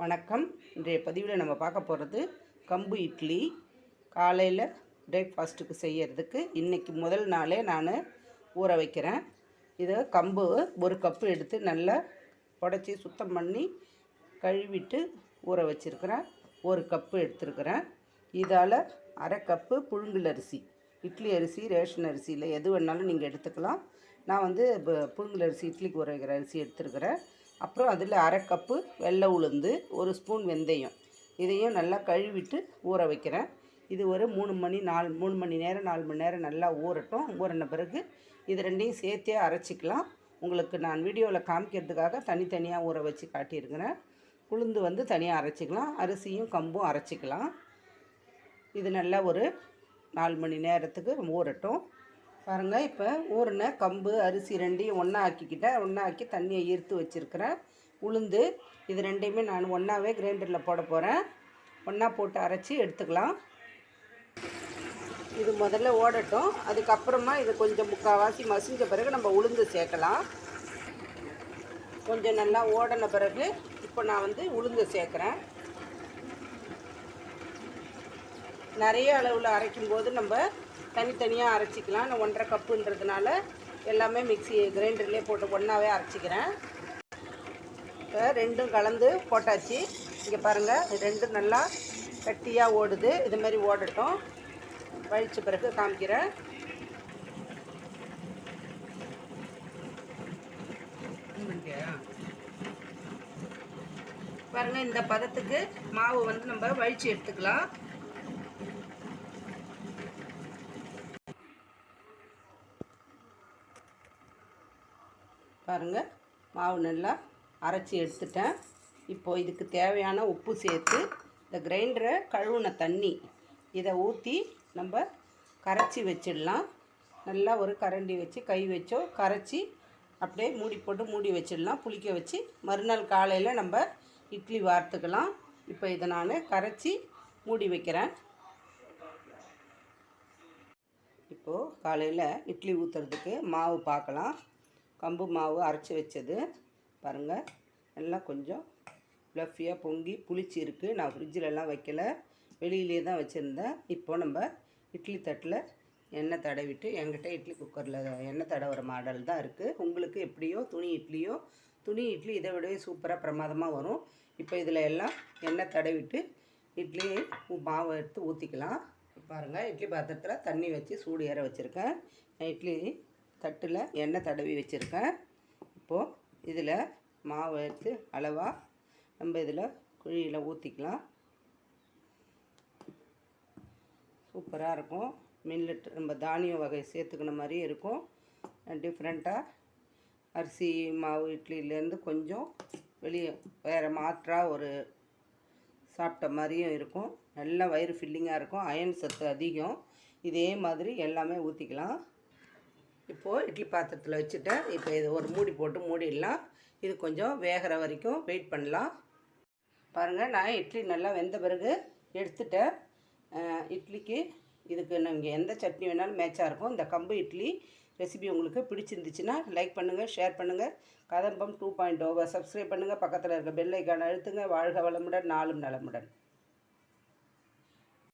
வணக்கம். இன்றைய பதிவில் நம்ம பார்க்க போகிறது கம்பு இட்லி. காலையில் பிரேக்ஃபாஸ்ட்டுக்கு செய்யறதுக்கு இன்றைக்கி முதல் நாளே நான் ஊற வைக்கிறேன். இதை கம்பு ஒரு கப்பு எடுத்து நல்லா உடச்சி சுத்தம் பண்ணி கழுவிட்டு ஊற வச்சுருக்கிறேன். ஒரு கப்பு எடுத்துருக்கிறேன். இதால் அரை கப்பு புழுங்கல் அரிசி. இட்லி அரிசி ரேஷன் அரிசியில் எது வேணாலும் நீங்கள் எடுத்துக்கலாம். நான் வந்து இப்போ புழுங்கல் அரிசி இட்லிக்கு ஊற வைக்கிற அரிசி எடுத்துருக்கிறேன். அப்புறம் அதில் அரை கப்பு வெள்ளை உளுந்து ஒரு ஸ்பூன் வெந்தயம். இதையும் நல்லா கழுவிட்டு ஊற வைக்கிறேன். இது ஒரு மூணு மணி நாலு மூணு மணி நேரம் நாலு மணி நேரம் நல்லா ஊறட்டும். ஊறின பிறகு இது ரெண்டையும் சேர்த்தே அரைச்சிக்கலாம். உங்களுக்கு நான் வீடியோவில் காமிக்கிறதுக்காக தனித்தனியாக ஊற வச்சு காட்டியிருக்கிறேன். உளுந்து வந்து தனியாக அரைச்சிக்கலாம். அரிசியும் கம்பும் அரைச்சிக்கலாம். இது நல்லா ஒரு நாலு மணி நேரத்துக்கு ஊறட்டும். பாருங்கள் இப்போ ஊறின கம்பு அரிசி ரெண்டையும் ஒன்றா ஆக்கிக்கிட்டேன் ஒன்றா ஆக்கி தண்ணியை ஈர்த்து வச்சுருக்கிறேன். உளுந்து இது ரெண்டையுமே நான் ஒன்றாவே கிரைண்டரில் போட போகிறேன் ஒன்றா போட்டு அரைச்சி எடுத்துக்கலாம். இது முதல்ல ஓடட்டும். அதுக்கப்புறமா இது கொஞ்சம் முக்கால்வாசி மசிஞ்ச பிறகு நம்ம உளுந்து சேர்க்கலாம். கொஞ்சம் நல்லா ஓடின பிறகு இப்போ நான் வந்து உளுந்து சேர்க்குறேன். நிறைய அளவில் அரைக்கும்போது நம்ம தனித்தனியாக அரைச்சிக்கலாம். நான் ஒன்றரை கப்புன்றதுனால எல்லாமே மிக்சி கிரைண்டர்லேயே போட்டு ஒன்றாவே அரைச்சிக்கிறேன். இப்போ ரெண்டும் கலந்து போட்டாச்சு. இங்கே பாருங்கள் ரெண்டும் நல்லா கட்டியாக ஓடுது. இது மாதிரி ஓடட்டும். வழித்த பிறகு காமிக்கிறேன். பாருங்கள் இந்த பதத்துக்கு மாவு வந்து நம்ம வழித்து எடுத்துக்கலாம். பாருங்கள் மாவு நல்லா அரைச்சி எடுத்துட்டேன். இப்போது இதுக்கு தேவையான உப்பு சேர்த்து இந்த கிரைண்டரை கழுவுன தண்ணி இதை ஊற்றி நம்ம கரைச்சி வச்சிடலாம். நல்லா ஒரு கரண்டி வச்சு கை வச்சோ கரைச்சி அப்படியே மூடி போட்டு மூடி வச்சிடலாம். புளிக்க வச்சு மறுநாள் காலையில் நம்ம இட்லி வார்த்துக்கலாம் இப்போ இதை நான் கரைச்சி மூடி வைக்கிறேன். இப்போது காலையில் இட்லி ஊற்றுறதுக்கு மாவு பார்க்கலாம் கம்பு மாவு அரைச்சி வச்சது. பாருங்கள் நல்லா கொஞ்சம் ஃப்ளஃபியாக பொங்கி புளிச்சு இருக்குது நான் ஃப்ரிட்ஜிலலாம் வைக்கல. வெளியிலே தான் வச்சுருந்தேன். இப்போ நம்ம இட்லி தட்டில் எண்ணெய் தடவிட்டு என்கிட்ட இட்லி குக்கரில் எண்ணெய் தடவுற மாடல் தான் இருக்குது உங்களுக்கு எப்படியோ துணி இட்லியோ துணி இட்லி இதை விடவே சூப்பராக பிரமாதமாக வரும். இப்போ இதில் எல்லாம் எண்ணெய் தடவிட்டு இட்லி மாவை எடுத்து ஊற்றிக்கலாம் பாருங்கள் இட்லி பாத்திரத்தில் தண்ணி வச்சு சூடு ஏற வச்சுருக்கேன். இட்லி தட்டில் எண்ணெய் தடவி வச்சுருக்கேன். இப்போது இதில் மாவு எடுத்து அளவாக நம்ம இதில் குழியில் ஊற்றிக்கலாம் சூப்பராக இருக்கும். மில்லட் நம்ம தானிய வகை சேர்த்துக்கின மாதிரி இருக்கும். டிஃப்ரெண்ட்டாக அரிசி மாவு இட்லியிலேருந்து கொஞ்சம் வெளியே வேறு மாற்றாக ஒரு சாப்பிட்ட மாதிரியும் இருக்கும். நல்லா வயிறு ஃபில்லிங்காக இருக்கும். அயன் சத்து அதிகம். இதே மாதிரி எல்லாமே ஊற்றிக்கலாம் இப்போது இட்லி பாத்திரத்தில் வச்சுட்டேன். இப்போ இது ஒரு மூடி போட்டு மூடிடலாம். இது கொஞ்சம் வேகிற வரைக்கும் வெயிட் பண்ணலாம். பாருங்கள் நான் இட்லி நல்லா வெந்த பிறகு எடுத்துட்டேன். இட்லிக்கு இதுக்கு நீங்கள் எந்த சட்னி வேணாலும் மேட்சாக இருக்கும். இந்த கம்பு இட்லி ரெசிபி உங்களுக்கு பிடிச்சிருந்துச்சுன்னா லைக் பண்ணுங்கள் ஷேர் பண்ணுங்கள் கதம்பம் டூ பாயிண்ட் ஓவர் சப்ஸ்கிரைப் பண்ணுங்கள் பக்கத்தில் இருக்க பெல் ஐக்கான அழுத்துங்க. வாழ்க வளமுடன் நாளும் நலமுடன்.